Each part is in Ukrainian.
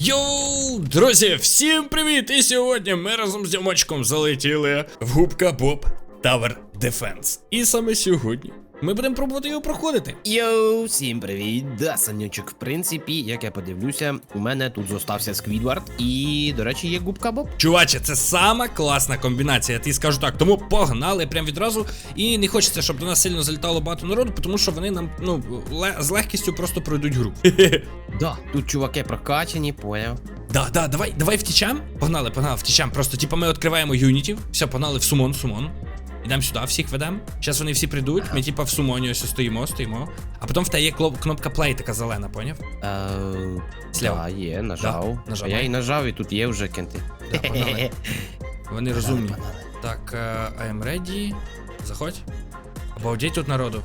Йоу, друзі, всім привіт! І сьогодні ми разом з Дімочком залетіли в губка Боб Tower Defense. І саме сьогодні ми будемо пробувати його проходити. Йоу, всім привіт! Да, Санючок, в принципі, як я подивлюся, у мене тут зостався Сквідвард і, до речі, є губка Боб. Чуваче, це сама класна комбінація, я тобі скажу так. Тому погнали прям відразу. І не хочеться, щоб до нас сильно залітало багато народу, тому що вони нам ну з легкістю просто пройдуть гру. Да, тут чуваки прокачані, поняв. Да, да, давай, давай втічем. Погнали, погнали, втічем. Просто типу ми відкриваємо юнітів. Все, погнали в сумон, сумон. Ідемо сюди, всіх ведемо. Зараз вони всі прийдуть. Ми типа в сумоні ось стоїмо, стоїмо. А потім в тебе є кнопка play така зелена, поняв? Е, Слева. Да, є, нажав. Да, нажав. А я і нажав, і тут є вже кенти. Да, погнали. Вони розумні. Так, е, I am ready. Заходь. Обалдеть тут народу.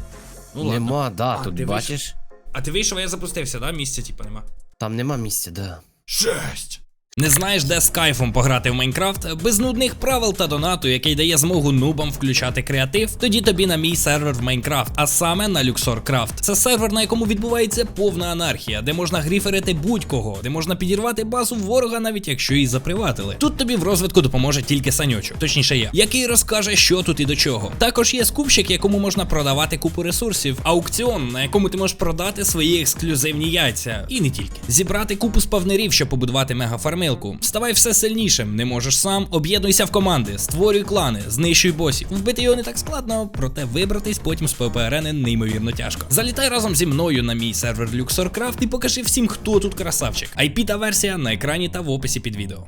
Ну ладно. Нема, да, А, тут ти бачиш. А ти вийшов, а я запустився, да? Місця, типа, нема. Там нема місця, да. Жесть! Не знаєш, де з кайфом пограти в Майнкрафт? Без нудних правил та донату, який дає змогу нубам включати креатив, тоді тобі на мій сервер в Майнкрафт, а саме на Luxor Craft. Це сервер, на якому відбувається повна анархія, де можна гріферити будь-кого, де можна підірвати базу ворога, навіть якщо її заприватили. Тут тобі в розвитку допоможе тільки санючок, точніше я, який розкаже, що тут і до чого. Також є скупщик, якому можна продавати купу ресурсів, аукціон, на якому ти можеш продати свої ексклюзивні яйця. І не тільки. Зібрати купу спавнерів, щоб побудувати мегафармилку. Ставай все сильнішим, не можеш сам, об'єднуйся в команди, створюй клани, знищуй босів. Вбити його не так складно, проте вибратись потім з ПВП арени неймовірно тяжко. Залітай разом зі мною на мій сервер LuxorCraft і покажи всім, хто тут красавчик. IP та версія на екрані та в описі під відео.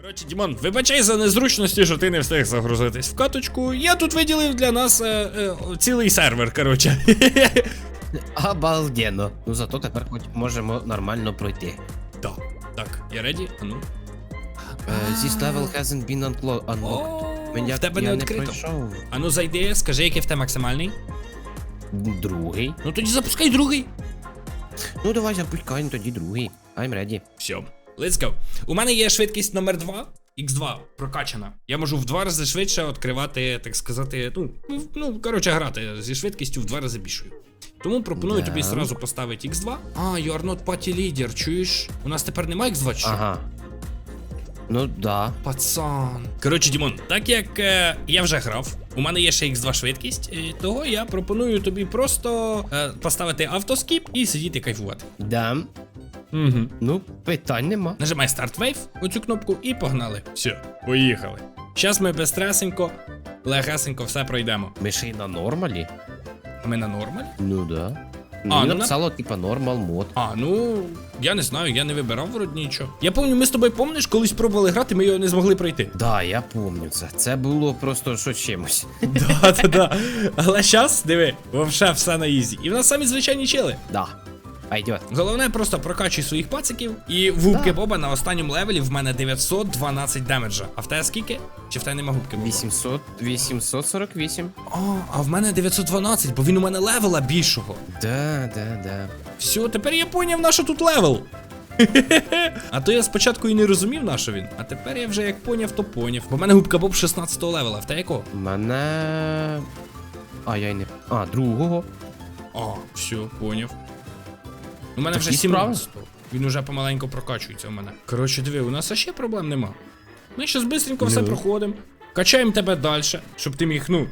Коротше, Дімон, вибачай за незручності, що ти не встиг загрузитись в каточку. Я тут виділив для нас е, е, цілий сервер, коротше. Обалденно. Ну зато тепер хоч можемо нормально пройти. Так, так, я реді? А ну. Е, This level hasn't been unlo- unlocked. Мене- в тебе я не відкрито. пройшов. А ну зайди, скажи, який в тебе максимальний. Другий. Ну тоді запускай другий. Ну давай запускаємо тоді другий. I'm ready. Все, let's go. У мене є швидкість номер 2. X2 прокачана. Я можу в два рази швидше відкривати, так сказати, ну, ну, коротше, грати зі швидкістю в два рази більшою. Тому пропоную Да. тобі сразу поставити X2. А, you are not party leader, чуєш? У нас тепер немає X2 чи що? Ага. Ну да. Пацан. Коротше, Дімон, так як е, я вже грав, у мене є ще X2 швидкість, е, того я пропоную тобі просто е, поставити автоскіп і сидіти кайфувати. Да. Угу. Ну, питань нема. Нажимай Start Wave, оцю кнопку, і погнали. Все, поїхали. Зараз ми безстресенько, легесенько все пройдемо. Ми ще й на нормалі. А ми на нормалі? Ну да. А, Ну, ну, на- написало, типа, нормал мод. А, ну я не знаю, я не вибирав вроді нічого. Я пам'ятаю, ми з тобою помниш, колись пробували грати, ми його не змогли пройти. Да, я помню це. Це було просто що чимось. Да, да, да. Але зараз, диви, вовше все на ізі. І в нас самі звичайні чили. Да. Пойдет. Головне, просто прокачуй своїх пациків. І в губки Да. Боба на останньому левелі в мене 912 демеджа. А в тебе скільки? Чи в тебе нема губки Боба? 800, 848. А, а в мене 912, бо він у мене левела більшого. Да, да, да. Все, тепер я поняв, на що тут левел. А то я спочатку і не розумів, на що він. А тепер я вже як поняв, то поняв. Бо в мене губка Боб 16 левела, в те якого? Мене. А, я й не. А, другого. А, все, поняв. У мене вже Такі справи? 17. Він уже помаленьку прокачується у мене. Коротше, диви, у нас ще проблем нема. Ми щас бистренько все проходимо. Качаємо тебе далі, щоб ти міг, ну,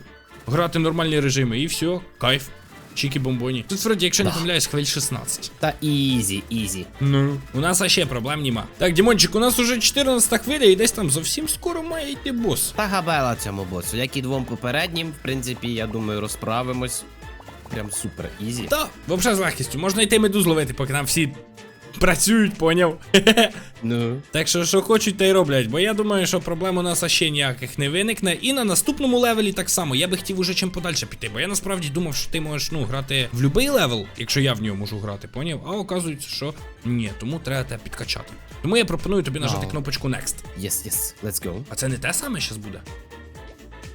грати в нормальні режими. І все, кайф. Чікі бомбоні. Тут вроді, якщо не помиляюсь, хвиль 16. Та ізі, ізі. Ну, у нас ще проблем нема. Так, Дімончик, у нас уже 14 хвиля і десь там зовсім скоро має йти бос. Та габела цьому босу. Як і двом попереднім, в принципі, я думаю, розправимось. Прям супер ізі. Та, взагалі з легкістю. Можна йти медуз ловити, поки там всі працюють, поняв? Ну. Так що, що хочуть, та й роблять, бо я думаю, що проблем у нас ще ніяких не виникне. І на наступному левелі так само. Я би хотів уже чим подальше піти, бо я насправді думав, що ти можеш ну, грати в будь-який левел, якщо я в нього можу грати, поняв? А оказується, що ні, тому треба тебе підкачати. Тому я пропоную тобі нажати кнопочку Next. Yes, yes, let's go. А це не те саме зараз буде.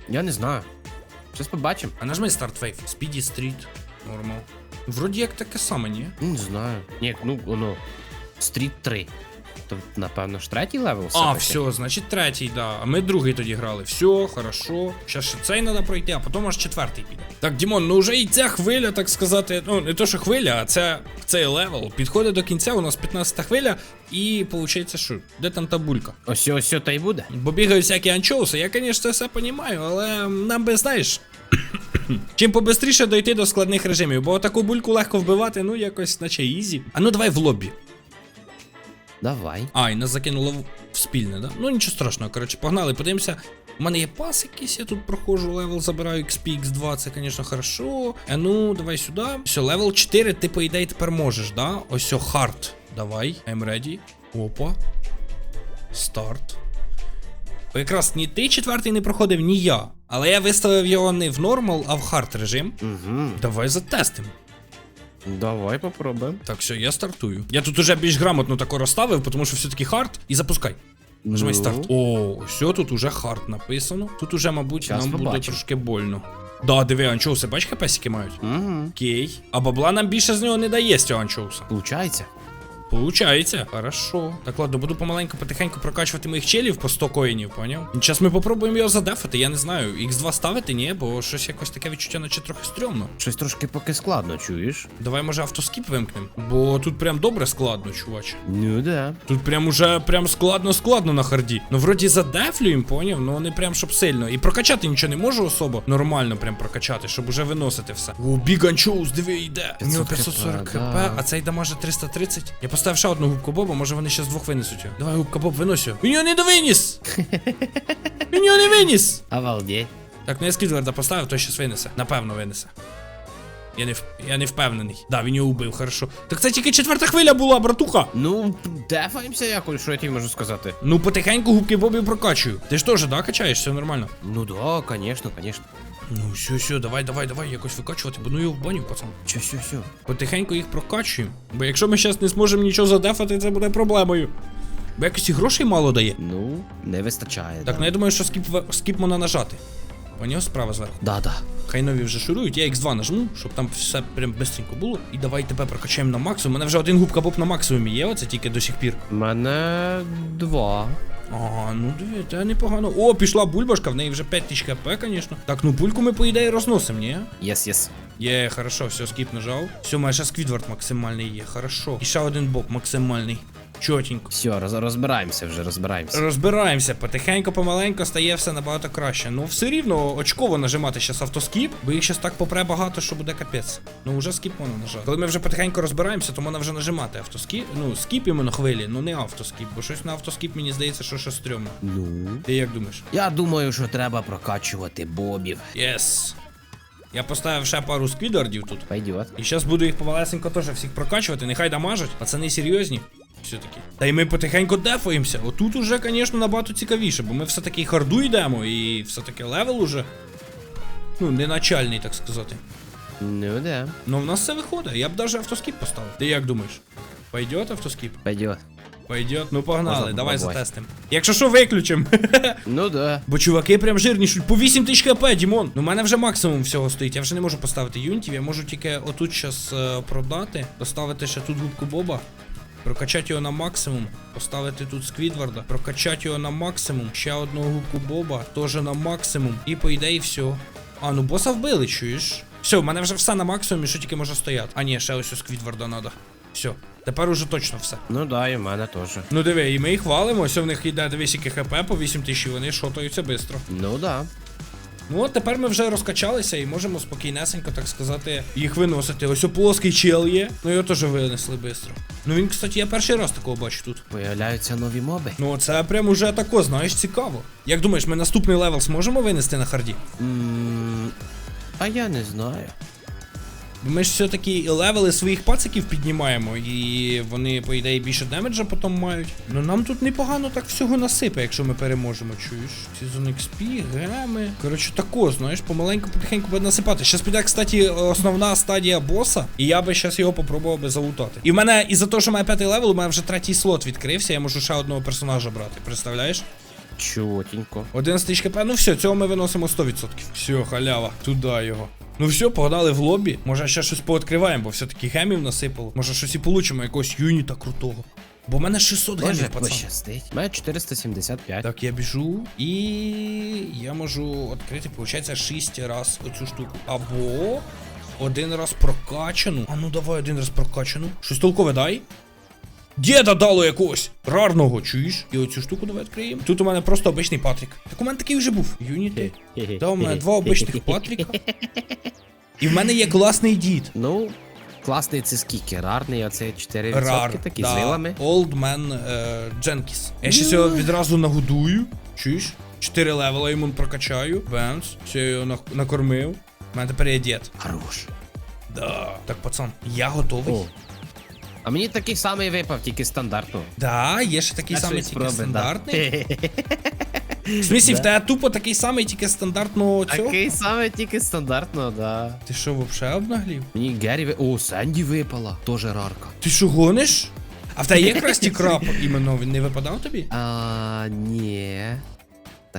Я не знаю. Щось побачимо. А нажми Start Wave. Speedy Street. Нормал. Вроді як таке саме, ні? Не знаю. Ні, ну воно. Стріт 3. То, напевно, ж третій левел А, все-таки. значить третій, да. А ми другий тоді грали. Все, хорошо. Щас ще цей треба пройти, а потім аж четвертий піде. Так, Дімон, ну вже і ця хвиля, так сказати, ну не то, що хвиля, а це цей левел підходить до кінця. У нас 15 хвиля, і виходить, що де там та булька? Ось ось та й буде. Бо бігають всякі анчоуси, я, звісно, це все розумію, але нам би, знаєш. Чим побистріше дойти до складних режимів, бо таку бульку легко вбивати, ну якось, наче ізі. А ну давай в лобі. Давай. А, і нас закинуло в, спільне, да? Ну нічого страшного, коротше, погнали, подивимося. У мене є пас якийсь, я тут проходжу, левел забираю XP, X2, це, звісно, хорошо. А ну, давай сюди. Все, левел 4, ти, по ідеї, тепер можеш, да? Ось о, хард. Давай, I'm ready. Опа. Старт. Бо якраз ні ти четвертий не проходив, ні я. Але я виставив його не в нормал, а в хард режим. Угу. Давай затестимо. Давай попробуємо. Так, все, я стартую. Я тут уже більш грамотно тако розставив, тому що все-таки хард, і запускай. Нажимай Ну. старт. О, все, тут уже хард написано. Тут уже, мабуть, Щас нам буде трошки больно. Да, диви, анчоуси, бач, хпсики мають? Угу. Окей. А бабла нам більше з нього не дає з цього анчоуса. Получається. Получається. Хорошо. Так, ладно, буду помаленьку, потихеньку прокачувати моїх челів по 100 коїнів, поняв? Зараз ми попробуємо його задефати, я не знаю. X2 ставити, ні, бо щось якось таке відчуття, наче трохи стрьомно. Щось трошки поки складно, чуєш? Давай, може, автоскіп вимкнемо, бо тут прям добре складно, чувач. Ну да. Тут прям уже прям складно-складно на харді. Ну, вроді задефлюємо, поняв, ну не прям щоб сильно. І прокачати нічого не можу особо. Нормально прям прокачати, щоб уже виносити все. О, біганчоус, диви, йде. У нього 540 хп, а цей дамаже 330. Я поставив ще одну губку Боба, може вони ще з двох винесуть його. Давай, губка Боб, винось його. Він його не довиніс! Він його не виніс! Обалдеть. Так, ну я скідверда поставив, той щас винесе. Напевно, винесе. Я не, я не впевнений. Да, він його убив, хорошо. Так це тільки четверта хвиля була, братуха. Ну, дефаємося якось, що я тобі можу сказати. Ну, потихеньку губки Бобі прокачую. Ти ж теж, да, качаєш, все нормально. Ну да, конечно, конечно. Ну, все, все, давай, давай, давай, якось викачувати, бо ну його в баню, пацан. Чо, що, що? Потихеньку їх прокачуємо. Бо якщо ми зараз не зможемо нічого задефати, це буде проблемою. Бо якось і грошей мало дає. Ну, не вистачає. Так, да. ну я думаю, що скіп, скіп можна нажати. У нього справа зверху. Да, да. Хай нові вже шурують, я X2 нажму, щоб там все прям бистренько було. І давай тебе прокачаємо на максимум. У мене вже один губка боб на максимумі є, оце тільки до сих пір. У мене два. Ага, ну це непогано. О, пішла бульбашка, в неї вже 5000 хп, звісно. Так, ну бульку ми, по ідеї, розносимо, ні? Єс, єс. Є, хорошо, все, скіп нажав. Все, майже Сквідвард максимальний є, хорошо. І ще один боб максимальний. Чотенько. Все, роз, розбираємося вже, розбираємося. Розбираємося, потихеньку, помаленько стає все набагато краще. Ну, все рівно очково нажимати зараз автоскіп, бо їх зараз так попре багато, що буде капець. Ну, вже скіп можна нажати. Коли ми вже потихеньку розбираємося, то можна вже нажимати автоскіп. Ну, скіп іменно хвилі, ну не автоскіп, бо щось на автоскіп мені здається, що ще стрьомно. Ну. Ти як думаєш? Я думаю, що треба прокачувати бобів. Єс. Я поставив ще пару сквідвардів тут. Пойдет. І зараз буду їх помалесенько теж всіх прокачувати, нехай дамажать, пацани серйозні. Все-таки. Та й ми потихеньку дефаємося. Отут уже, звісно, набагато цікавіше, бо ми все-таки харду йдемо, і все-таки левел уже. Ну, не начальний, так сказати. Ну да. Ну в нас все виходить. Я б навіть автоскіп поставив. Ти як думаєш? Пойдет автоскіп? Пойдет. Пойдет. Ну погнали, Можна давай попробувати. затестим. Якщо що, виключимо. Ну да. Бо чуваки прям жирнішуть. По 8 тисяч хп, Дімон. Ну, у мене вже максимум всього стоїть. Я вже не можу поставити юнітів. Я можу тільки отут щас е, продати, поставити ще тут губку Боба. Прокачати його на максимум, поставити тут Сквідварда, прокачати його на максимум, ще одного губку Боба, теж на максимум. І по ідеї все. А, ну боса вбили, чуєш? Все, в мене вже все на максимумі, що тільки може стояти. А ні, ще ось у Сквідварда треба. Все, тепер уже точно все. Ну да, і в мене теж. Ну диви, і ми їх валимо, ось в них йде дивись, які хп по 8 тисяч, і вони шотаються швидко. Ну да. Ну от тепер ми вже розкачалися і можемо спокійнесенько, так сказати, їх виносити. Ось у плоский чел є. Ну його теж винесли швидко. Ну він, кстати, я перший раз такого бачу тут. Появляються нові моби. Ну це прям уже тако, знаєш, цікаво. Як думаєш, ми наступний левел зможемо винести на харді? М, А я не знаю. Ми ж все-таки левели своїх пациків піднімаємо, і вони, по ідеї, більше демеджа потім мають. Ну нам тут непогано так всього насипе, якщо ми переможемо, чуєш? Season XP, геми. Коротше, тако, знаєш, помаленьку, потихеньку буде насипати. Щас піде, кстати, основна стадія боса, і я би щас його попробував би залутати. І в мене, із-за того, що має п'ятий левел, у мене вже третій слот відкрився, я можу ще одного персонажа брати. Представляєш? Чотенько. 11 тисяч хп, ну все, цього ми виносимо 100%. Все, халява, туди його. Ну все, погнали в лобі. Може ще щось пооткриваємо, бо все-таки гемів насипало. Може щось і получимо, якогось юніта крутого. Бо в мене 600 Може, гемів, пацан. пощастить. У мене 475. Так, я біжу і я можу відкрити, виходить, 6 раз оцю штуку. Або один раз прокачану. А ну давай один раз прокачану. Щось толкове дай. Діда дало якогось рарного, чуєш? І оцю штуку давай відкриємо. Тут у мене просто обичний Патрік. Так у мене такий вже був. Юніти. Да, у мене два обичних Патріка. І в мене є класний дід. Ну, класний це скільки? Рарний, оце 4% Рар. такі да. з вилами. Old Man е, Jenkins. Я ще цього відразу нагодую. Чуєш? Чотири левела йому прокачаю. Бенс. Все я його накормив. У мене тепер є дід. Хорош. Да. Так, пацан, я готовий. О. А мені такий самий випав, тільки стандартно. Да, є ще такий самий тільки спробую, да. стандартний. В смислі, в тебе тупо такий самий, тільки стандартного цього. Такий самий, тільки стандартно, да. Ти що, вообще обнаглів? Мені Геррі ви... О, Сенді випала. Тоже рарка. Ти що гониш? А в тебе є красті крап іменно він не випадав тобі? А, ні.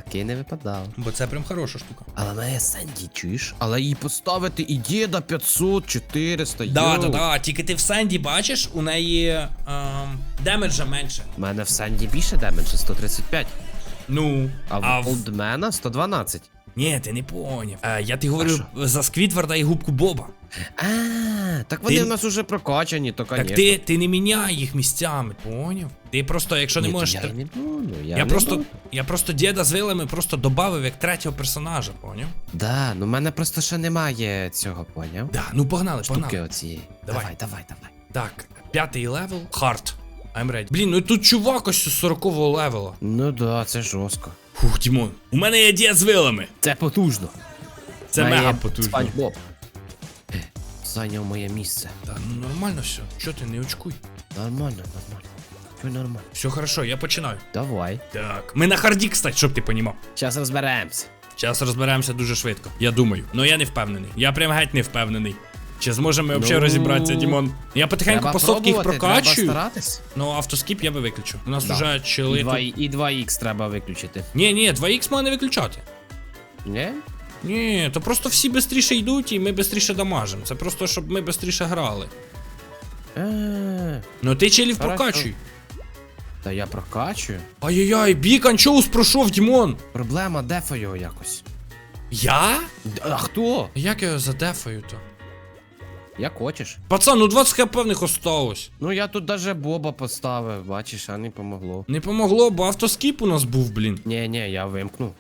Такий не випадав. Бо це прям хороша штука. Але мене Сенді, чуєш? Але її поставити і діда 500, 400, Да, йоу. да, да. Тільки ти в Сенді бачиш, у неї ем, демеджа менше. У мене в Сенді більше демеджа, 135. Ну, А в а в... Олдмена 112. Ні, ти не поняв. Е, я ти говорю за Сквідварда і губку Боба. А, так вони Ти- в нас уже прокачані, то конечно. Так ти, ти не міняй їх місцями, поняв? Ти просто, якщо не Ні, можеш. Я, тр- не буду, я, Я не просто, буду. я просто діда з вилами просто додав як третього персонажа, поняв? Да, ну в мене просто ще немає цього, поняв? Да, ну погнали, Штуки погнали. оцієї. Давай. Давай, давай, давай. Так, п'ятий левел, хард. I'm ready. Блін, ну тут чувак ось 40-го левела. Ну да, це жорстко. Фух, Дімон. У мене є дід з вилами. Це потужно. Це Має мега потужно. Спанч Боб. Е, Зайняв моє місце. Та ну нормально все. Що ти не очкуй? Нормально, нормально. Все нормально. Все хорошо, я починаю. Давай. Так. Ми на харді, кстати, щоб ти понімав. Зараз розберемося. Зараз розберемося дуже швидко. Я думаю. Ну я не впевнений. Я прям геть не впевнений. Чи зможемо ми взагалі Ну, розібратися, Дімон? Я потихеньку по сотки їх прокачую. Ну автоскіп я би виключив. У нас Да. вже чили. 2, і 2х треба виключити. Ні, ні, 2х можна не виключати. Ні? Ні, то просто всі швидше йдуть і ми швидше дамажимо. Це просто щоб ми швидше грали. Е, Ну ти челів прокачуй. Та я прокачую. Ай-яй-яй, бік анчоус пройшов, Дімон. Проблема дефа його якось. Я? А хто? Як я його задефаю то? Як хочеш. Пацан, ну 20 хп в них осталось. Ну я тут даже Боба поставив, бачиш, а не помогло. Не помогло, бо автоскіп у нас був, блін. Ні, ні, я вимкнув.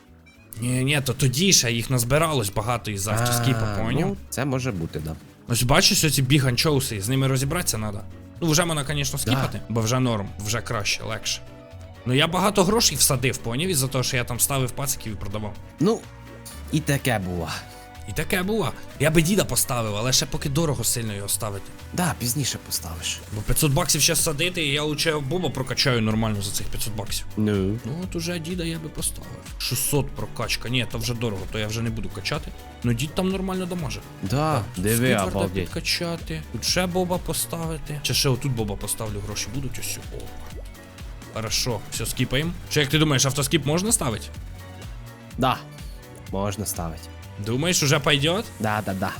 Ні, ні, то тоді ще їх назбиралось багато із автоскіпа, А, поняв? Ну, це може бути, да. Ось бачиш оці біганчоуси, з ними розібратися треба. Ну, вже мене, звісно, скіпати, бо вже норм, вже краще, легше. Ну я багато грошей всадив, поняв, із-за того, що я там ставив пациків і продавав. Ну, і таке було. І таке було. Я би діда поставив, але ще поки дорого сильно його ставити. Да, пізніше поставиш. Бо 500 баксів ще садити, і я лучше боба прокачаю нормально за цих 500 баксів. Ну. Ну от уже діда я би поставив. 600 прокачка. Ні, то вже дорого, то я вже не буду качати. Ну дід там нормально дамаже. Да, диви, обалдеть. підкачати. Тут ще боба поставити. Чи ще отут боба поставлю, гроші будуть ось. О. Хорошо, все, скіпаємо. Чи як ти думаєш, автоскіп можна ставити? Да. Можна ставити. Думаєш, уже пойдет? Да, да, да.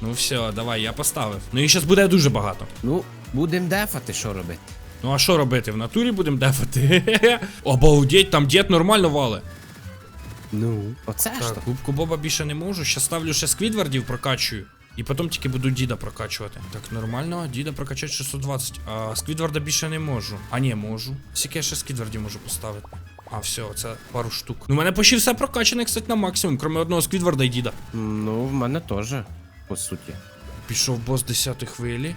Ну все, давай, я поставив. Ну і зараз буде дуже багато. Ну, будемо дефати, що робити. Ну а що робити? В натурі будемо дефати. Обалдеть, там дід нормально вале. Ну, оце ж то. кубку Боба більше не можу. Ще ставлю ще сквідвардів прокачую. І потім тільки буду діда прокачувати. Так, нормально, діда прокачати 620. А сквідварда більше не можу. А ні, можу. Я ще сквідвардів можу поставити. А, все, це пару штук. Ну, у мене почти все прокачане, кстати, на максимум, крім одного сквідварда і діда. Ну, в мене теж, по суті. Пішов бос 10 хвилі.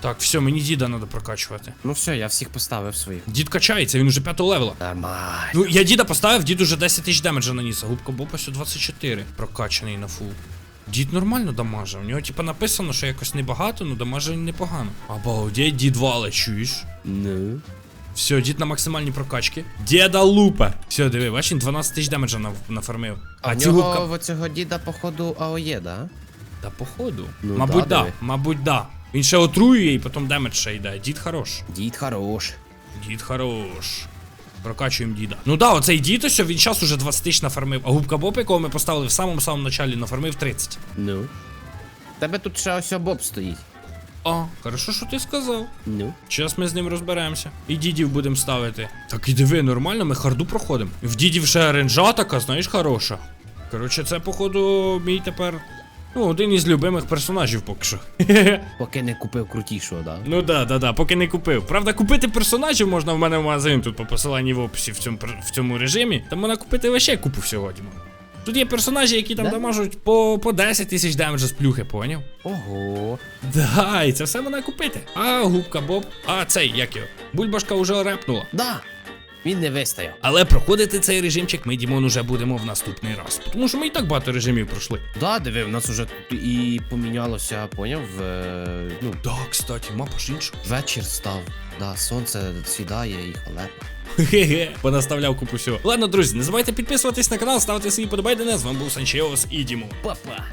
Так, все, мені діда треба прокачувати. Ну все, я всіх поставив своїх. Дід качається, він уже 5 левела. Нормально. Ну, я діда поставив, дід уже 10 тисяч демеджа наніс, а губка Боба все 24 прокачаний на фул. Дід нормально дамаже. У нього типа написано, що якось небагато, ну дамаже непогано. Обалдеть, дід вале, чуєш? Ну. Все, дід на максимальній прокачці. Діда лупа. Все, диви, бач, він 12 тисяч демеджа на- нафармив. А, А ці в цього діда, походу, АОЄ, да? Та походу. Ну, мабуть, да, да, диви. мабуть, да. Він ще отруює і потім демедж ще йде. Дід хорош. Дід хорош. Дід хорош. Прокачуємо діда. Ну да, оцей дід ось, він час уже 20 тисяч нафармив, а губка Боб, якого ми поставили в самому самому началі, нафармив 30. Ну. Тебе тут ще ось Боб стоїть. А, хорошо, що ти сказав. Ну. Зараз ми з ним розберемося. І дідів будемо ставити. Так і диви, нормально, ми харду проходимо. В дідів ще ренжа така, знаєш, хороша. Коротше, це, походу, мій тепер. Ну, один із любимих персонажів поки що. Поки не купив крутішого, да. Ну да, да, да, поки не купив. Правда, купити персонажів можна в мене в магазин тут по посиланні в описі в цьому, в цьому режимі. Там можна купити вообще купу всього, Діма. Тут є персонажі, які там Да? дамажуть по, по 10 тисяч демеджа з плюхи, поняв? Ого. Да, і це все можна купити. А губка Боб, а цей, як його? Бульбашка вже репнула. Да. Він не вистояв. Але проходити цей режимчик ми, Дімон, уже будемо в наступний раз. Тому що ми і так багато режимів пройшли. Да, диви, в нас уже і помінялося, поняв? Е, ну, Да, кстати, мапа ж інша. вечір став. Да, сонце сідає і халепа. Хе-хе, понаставляв купу всього. Ладно, друзі, не забувайте підписуватись на канал, ставити свої подобайдени. З вами був Санчеос і Дімо. Папа.